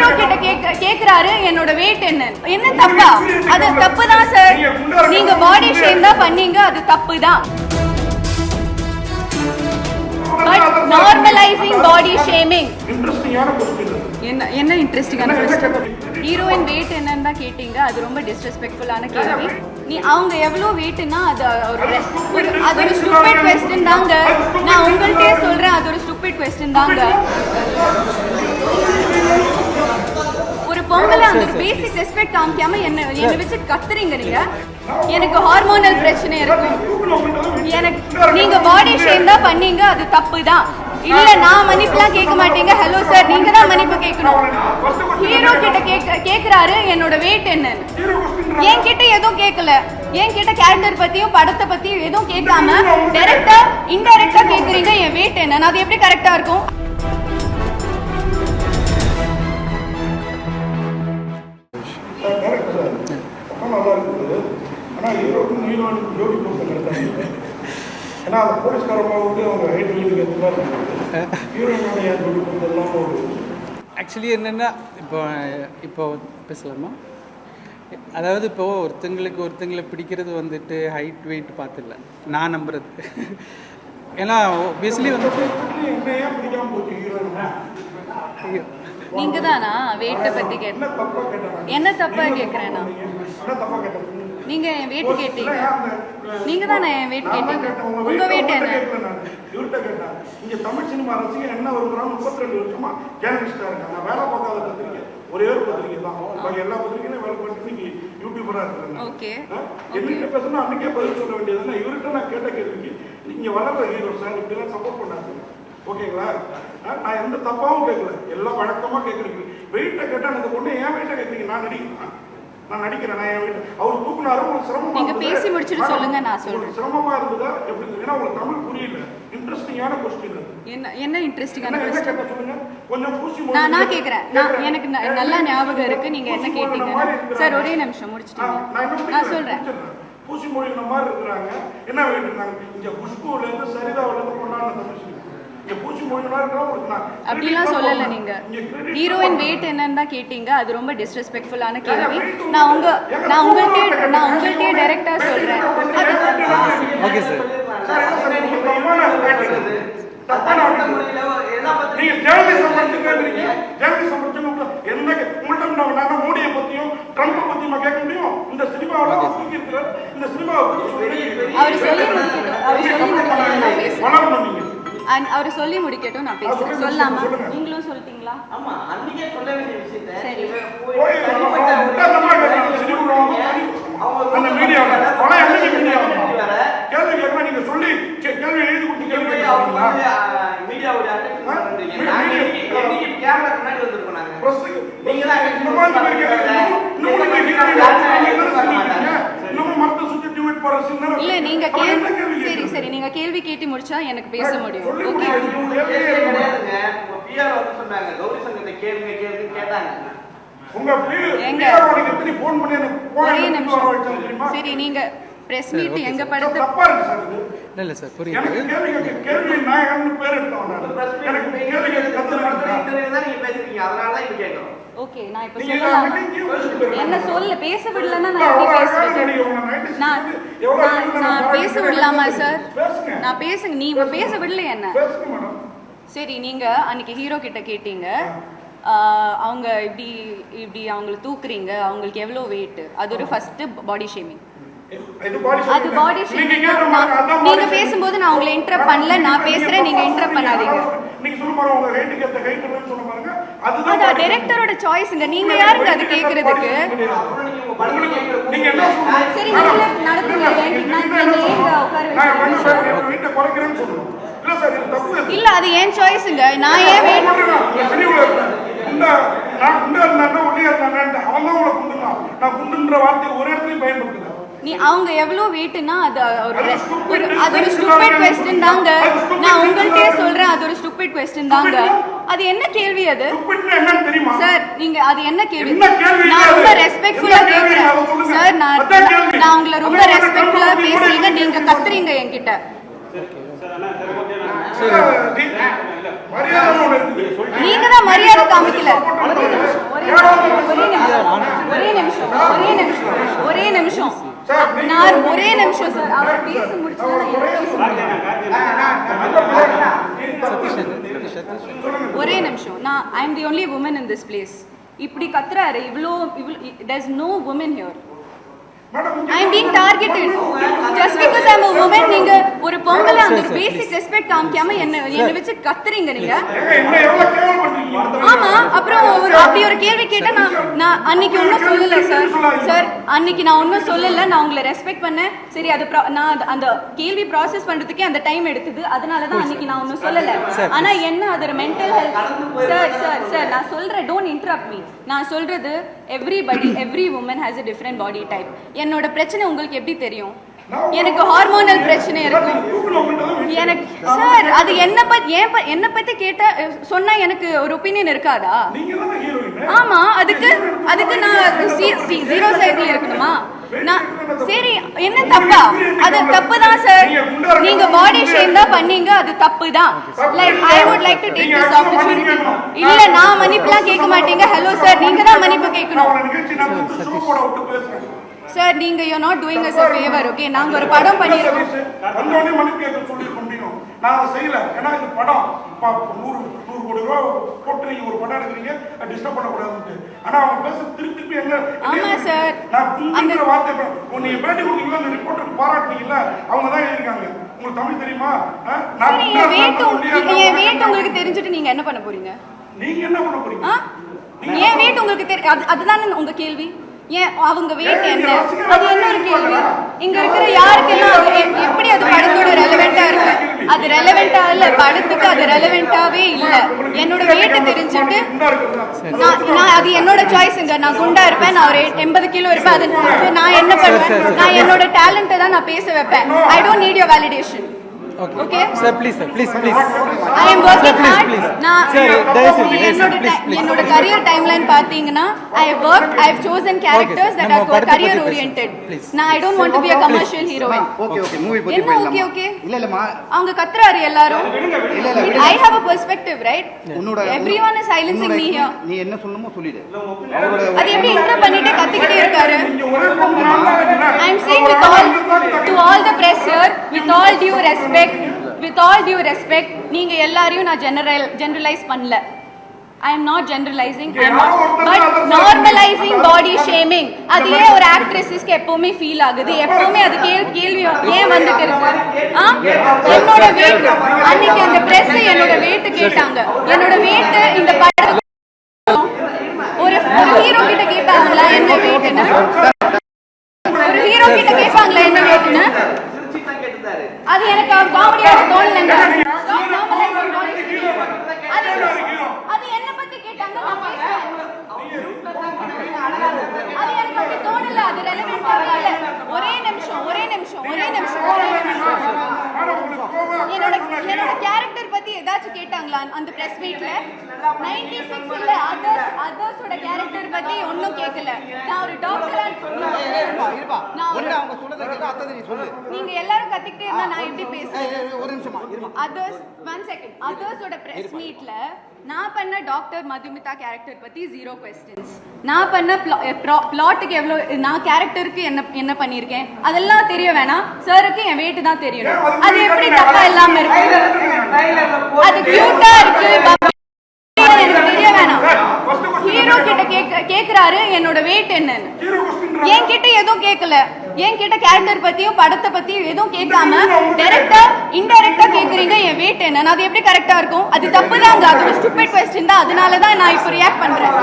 Hero கிட்ட கேக்க கேக்குறாரு என்னோட வெயிட் என்ன? என்ன தப்பா? அது தப்பு தான் சார் நீங்க பாடி ஷேம் தான் பண்ணீங்க அது தப்பு தான் பட் நார்மலைசிங் பாடி ஷேமிங் என்ன என்ன இன்ட்ரெஸ்டிங்கான கொஸ்டின் ஹீரோயின் வெயிட் என்னன்னு தான் கேட்டீங்க அது ரொம்ப டிஸ்ரெஸ்பெக்ட்ஃபுல்லான கேள்வி. நீ அவங்க எவ்வளோ வெயிட்னா அது ஒரு அது ஒரு ஸ்டூபிட் கொஸ்டின் தாங்க. நான் உங்கள்கிட்டயே சொல்றேன் அது ஒரு ஸ்டூபிட் கொஸ்டின் தாங்க. பொம்பளை அந்த பேசிக் ரெஸ்பெக்ட் காமிக்காம என்ன என்னை வச்சு கத்துறீங்க நீங்க எனக்கு ஹார்மோனல் பிரச்சனை இருக்கும் எனக்கு நீங்க பாடி ஷேம் தான் பண்ணீங்க அது தப்பு தான் இல்ல நான் மன்னிப்புலாம் கேட்க மாட்டீங்க. ஹலோ சார் நீங்க தான் மன்னிப்பு கேட்கணும். ஹீரோ கிட்ட கேக்க கேக்குறாரு என்னோட வெயிட் என்னன்னு. என்கிட்ட எதுவும் கேட்கல என்கிட்ட கேரக்டர் பத்தியும் படத்தை பத்தியும் எதுவும் கேட்காம டைரக்டா இன்டைரக்டா கேக்குறீங்க என் வெயிட் என்னன்னு அது எப்படி கரெக்டா இருக்கும்? ஹீரோக்கும் ஹீரோனுக்கும் ஜோடி பொருத்தம் கிடையாது ஏன்னா அந்த போலீஸ்காரமாக வந்து அவங்க ஹைட் வெயிட்டுக்கு ஏற்ற மாதிரி ஏன் ஜோடி இல்லாமல் ஒரு ஆக்சுவலி என்னென்னா இப்போ இப்போ பேசலாமா? அதாவது இப்போ ஒருத்தங்களுக்கு ஒருத்தங்களை பிடிக்கிறது வந்துட்டு ஹைட் வெயிட் பார்த்துல நான் நம்புறது. ஏன்னா போச்சு ஹீரோயினா? நீங்க தானா வெயிட்டை பத்தி கேட்ட என்ன தப்பா நான்? கேட்டாங்க நீங்க என் வெயிட் கேட்டீங்க. நீங்க தானே என் வெயிட் கேட்டீங்க? உங்க வெயிட் என்ன? கேட்டேன். இங்க தமிழ் சினிமா ரசிகர் என்ன வருகிறான் முப்பத்தி ரெண்டு வருஷமா ஜேர்னலிஸ்டா இருக்காங்க. நான் வேலை பார்க்காத பத்திரிக்கை. ஒரே ஒரு பத்திரிக்கை தான். பாக்கி எல்லா பத்திரிக்கையும் வேலை பார்த்து இன்னைக்கு யூடியூபரா இருக்காங்க. ஓகே. என்னகிட்ட பேசணும் அன்னைக்கே பதில் சொல்ல வேண்டியதுன்னா இவர்கிட்ட நான் கேட்ட கேள்விக்கு நீங்க வளர்ற ஹீரோ சார் இப்படிலாம் சப்போர்ட் பண்ணாங்க ஓகேங்களா? நான் எந்த தப்பாவும் கேட்கல. எல்லாம் வழக்கமா கேட்குறீங்க. வெயிட்டை கேட்டா அந்த பொண்ணு ஏன் வெயிட்டை கேட்குறீங்க. நான் நடிக்கிறேன் நான் நடிக்கிறேன் நான் அவர் தூக்குனாரு உங்களுக்கு சிரமமா? பேசி முடிச்சிட்டு சொல்லுங்க, நான் சொல்றேன். சிரமமா இருந்ததா எப்படி? ஏன்னா உங்களுக்கு தமிழ் புரியல இன்ட்ரெஸ்டிங்கான கொஸ்டின் என்ன என்ன இன்ட்ரெஸ்டிங்கான கொஸ்டின் சொல்லுங்க கொஞ்சம் பூசி நான் நான் கேக்குறேன் நான். எனக்கு நல்லா ஞாபகம் இருக்கு நீங்க என்ன கேட்டீங்க. சார் ஒரே நிமிஷம் முடிச்சிட்டீங்க நான்? சொல்றேன். பூசி மொழின மாதிரி இருக்கிறாங்க என்ன வெயிட் இருக்காங்க இங்க குஷ்புல இருந்து சரிதாவில இருந்து கொண்டாடின தமிழ் அப்படிலாம் சொல்லல நீங்க. ஹீரோயின் வெயிட் என்னன்னு தான் கேட்டீங்க. அது ரொம்ப டிஸ்ரெஸ்பெக்ட்ஃபுல்லான கேள்வி. நான் உங்க நான் உங்கள்கிட்ட நான் உங்கள்கிட்டயே டைரக்டா சொல்றேன். ஓகே சார் அவர் சொல்லி அவர் சொல்லி நான் பேசுறேன் And அவர் சொல்லி முடிக்கட்டும் நான் பேசுறேன். சொல்லாமா? நீங்களும் சொல்லிட்டீங்களா? ஆமா அன்னைக்கே சொல்ல வேண்டிய விஷயத்தை சரி. அந்த கேள்வி நீங்க சொல்லி கே- கேள்வி எழுதி கொடுத்து கேள்வி கேட்கறீங்களா? மீடியாவுடைய கேமரா முன்னாடி வந்திருக்கோம் நாங்க. நீங்க தான். இன்னும் மத்த சுத்தி டிவைட் போற சின்ன இல்ல நீங்க கேள்வி? சரி நீங்க கேள்வி கேட்டு முடிச்சா எனக்கு பேச முடியும். ஓகே ஒரே? நிமிஷம். சரி நீங்க பிரஸ் மீட் எங்க. படுத்து. இல்லை இல்லை சார் புரியுது. கேள்வி பேர். எனக்கு கேள்வி நீங்க பேசுறீங்க அதனால தான் இப்ப ஓகே நான் இப்ப சொல்லலாம். என்ன சொல்ல? பேச விடலன்னா நான் எப்படி night நான் நான் பேச. விடலாமா சார். நான் பேசுங்க நீ பேச விடல என்ன? சரி நீங்க அன்னைக்கு ஹீரோ கிட்ட கேட்டீங்க. அவங்க இப்படி இப்படி அவங்கள தூக்குறீங்க. அவங்களுக்கு எவ்வளோ வெயிட் அது ஒரு ஃபர்ஸ்ட் பாடி ஷேமிங் அது பாடி தான். நீங்க. பேசும்போது நான் உங்களை இன்டரப்ட் பண்ணல. நான் பேசுறேன். நீங்க இன்டரப்ட் பண்ணாதீங்க. நீங்க அதுதான். டைரக்டரோட சாய்ஸ்ங்க நீங்க யாருங்க அது கேக்குறதுக்கு? நீங்க நீங்க என்ன? சரி, நீங்களே நடத்துங்க. நீங்க நான் நீங்க வீட்டை குறைக்கிறேன்னு சொல்லணும் இல்ல அது ஏன் சாய்ஸ்ங்க நான் ஏன் நான் குண்டா இருந்தா ஒல்லியா இருந்தாங்க அவன் தான் உங்களை குண்டுனா நான் குண்டுன்ற வார்த்தையை ஒரு இடத்துலயும் பயன்படுத்தல. நீ அவங்க எவ்வளவு வெயிட்னா அது ஒரு ஒரு அது ஒரு ஸ்டூபிட் கொஸ்டின் தாங்க. நான் உங்கள்கிட்டயே சொல்றேன் அது ஒரு ஸ்டூபிட் கொஸ்டின் தாங்க. அது என்ன கேள்வி அது? சார் நீங்க அது என்ன கேள்வி? நான்? ரொம்ப ரெஸ்பெக்ட்ஃபுல்லா? கேக்குறேன். சார் நான். நான் உங்களை ரொம்ப ரெஸ்பெக்ட்ஃபுல்லா. பேசுறீங்க. நீங்க கத்துறீங்க என்கிட்ட. நீங்க தான் மரியாதை காமிக்கல. ஒரே. நிமிஷம், ஒரே ஒரே நிமிஷம். சார், நீங்க நான் ஒரே நிமிஷம் சார் அவர் பேசி முடிச்சு அவர் நான் ஒரே நிமிஷம் நான் I am the only woman in this place இப்படி கத்துறாரு இவ்வளோ இவ்வளோ there is no woman here I am being targeted just because I am a woman நீங்க ஒரு பொம்பளை அந்த ஒரு பேசிக் ரெஸ்பெக்ட் காமிக்காம என்ன என்ன வச்சு கத்துறீங்க நீங்க? ஆமா அப்புறம் ஒரு அப்படி ஒரு கேள்வி கேட்டா நான் நான் அன்னைக்கு ஒன்றும் சொல்லல சார் சார் அன்னைக்கு நான் ஒன்றும் சொல்லல நான் உங்களை ரெஸ்பெக்ட் பண்ணேன். சரி அது நான் அந்த கேள்வி ப்ராசஸ் பண்றதுக்கே அந்த டைம் எடுத்தது. அதனால தான் அன்னைக்கு நான் ஒன்றும் சொல்லல. ஆனா என்ன அது mental health sir sir sir நான் சொல்றேன் டோன்ட் இன்டரப்ட் மீ நான் சொல்றது everybody every woman has a different body type என்னோட பிரச்சனை உங்களுக்கு எப்படி தெரியும்? எனக்கு ஹார்மோனல் பிரச்சனை இருக்கும் எனக்கு சார் அது என்ன பத்தி ஏன் என்ன பத்தி கேட்டா சொன்னா எனக்கு ஒரு ஒப்பீனியன் இருக்காதா? ஆமா அதுக்கு அதுக்கு நான் ஜீரோ சைட்ல இருக்கணுமா? நான் சரி என்ன தப்பா? அது தப்பு தான் சார் நீங்க பாடி ஷேம் தான் பண்ணீங்க அது தப்பு தான் like I would like to take this opportunity இல்ல நான் மன்னிப்புலாம் கேட்க மாட்டீங்க. ஹலோ சார் நீங்க தான் மன்னிப்பு கேட்கணும். சார் நீங்க you not doing us a favour okay நாங்க ஒரு படம் பண்ணிருக்கோம். நான் செய்யல. ஏன்னா இது படம். இப்ப நூறு நூறு கோடி ரூபா போட்டு நீங்க ஒரு படம் எடுக்கிறீங்க டிஸ்டர்ப் பண்ணக்கூடாதுன்ட்டு. ஆனா அவங்க பேச திருப்பி திருப்பி என்ன ஆமா சார். நான் அந்த- வார்த்தை உன்னை பேட்டி கொடுத்தீங்களா அந்த ரிப்போர்ட்டருக்கு பாராட்டுனீங்கல்ல அவங்க தான் எழுதிருக்காங்க உங்களுக்கு தமிழ் தெரியுமா? நான் உங்களுக்கு தெரிஞ்சுட்டு நீங்க என்ன பண்ண போறீங்க? நீங்க என்ன பண்ண போறீங்க? ஏன் வெயிட் உங்களுக்கு தெரி அது அதுதானே உங்க கேள்வி? ஏன் அவங்க வெயிட் என்ன? அது என்ன ஒரு? கேள்வி இங்க இருக்கிற யாருக்கெல்லாம் அது எப்படி அது படத்தோட ரெலவெண்டா இருக்கு? அது ரெலவெண்டா இல்ல படத்துக்கு அது ரெலவெண்டாவே இல்ல. என்னோட வெயிட் தெரிஞ்சுட்டு? நான் நான் அது என்னோட சாய்ஸுங்க நான் குண்டா இருப்பேன் நான் ஒரு எண்பது கிலோ இருப்பேன். அது நான் என்ன பண்ணுவேன்? நான் என்னோட டேலண்ட்டை தான் நான் பேச வைப்பேன். I don't need your validation okay sir please sir please please I working please, hard please. நான் என்னோட. என்னோட கரியர் டைம்லைன் பாத்தீங்கன்னா I work I have chosen characters that are career oriented. நான் I don't want to be a commercial heroine okay okay movie பத்தி okay okay இல்ல இல்லம்மா அவங்க கத்துறாரு எல்லாரும் இல்ல இல்ல I have a perspective right உன்னோட everyone is silencing me here நீ என்ன சொல்லணுமோ சொல்லிடு அது எப்படி இன்ட்ரோ பண்ணிட்டு கத்திக்கிட்டே இருக்காரு. I am saying with all to all the press here, with all due respect, with all due respect, நீங்க எல்லாரையும் நான் general generalize பண்ணல. I am not generalizing, I am not, but normalizing body shaming. அது ஏன் ஒரு ஆக்ட்ரஸஸ்க்கு எப்பவுமே feel ஆகுது. எப்பவுமே அது கேள் கேள்வி ஏன் வந்துட்டு இருக்கு ஆ? என்னோட weight. அன்னைக்கு அந்த பிரஸ் என்னோட weight கேட்டாங்க. என்னோட weight இந்த படம் ஒரு ஹீரோ கிட்ட கேட்பாங்களா என்ன வெயிட்னு ஒரு ஹீரோ கிட்ட கேட்பாங்களா என்ன வெயிட்னு அது எனக்கு காமெடியாக தோணலங்க Stop normalizing body shaming. அது அது என்ன பத்தி கேட்டாங்க நான் பேசுறேன் அது எனக்கு அப்படி தோணல அது ரெலவெண்டாவே இல்ல ஒரே நிமிஷம் ஒரே நிமிஷம் ஒரே நிமிஷம் ஒரே நிமிஷம் என்னோட என்னோட கேரக்டர் பத்தி ஏதாச்சும் கேட்டாங்களா அந்த பிரஸ் மீட்ல 96 இல்ல அதர்ஸ் அதர்ஸோட கேரக்டர் பத்தி ஒண்ணும் கேட்கல நான் ஒரு டாக்டரா நான் ஒரு அவங்க சொல்றதை கேட்டா அத்தை நீ சொல்லு. நீங்க எல்லாரும் கத்திக்கிட்டே இருந்தா நான் எப்படி பேசுறேன் ஒரு நிமிஷமா அதர்ஸ் ஒன் செகண்ட் அதர்ஸோட பிரஸ் மீட்ல நான் பண்ண டாக்டர் மதுமிதா கேரக்டர் பத்தி ஜீரோ கொஸ்டின்ஸ் நான் பண்ண பிளாட்டுக்கு எவ்வளவு நான் கேரக்டருக்கு என்ன என்ன பண்ணியிருக்கேன்? அதெல்லாம் தெரிய வேணாம். சாருக்கு என் வெயிட் தான் தெரியணும். அது எப்படி தப்பா இல்லாம இருக்கு? அது கியூட்டா இருக்கு எனக்கு தெரிய வேணாம். ஹீரோ கிட்ட கேக்க கேக்குறாரு என்னோட வெயிட் என்னன்னு. ஹீரோ கொஸ்டின் என் கிட்ட எதுவும் கேட்கல என் கிட்ட கேரக்டர் பத்தியும் படத்தை பத்தியும் எதுவும் கேட்காம டைரக்டா இன்டைரக்டா கேக்குறீங்க என் வெயிட் என்ன அது எப்படி கரெக்டா இருக்கும்? அது தப்பு தான் அது ஒரு ஸ்டூபிட் கொஸ்டின் தான். அதனால தான் நான் இப்போ ரியாக்ட் பண்றேன்.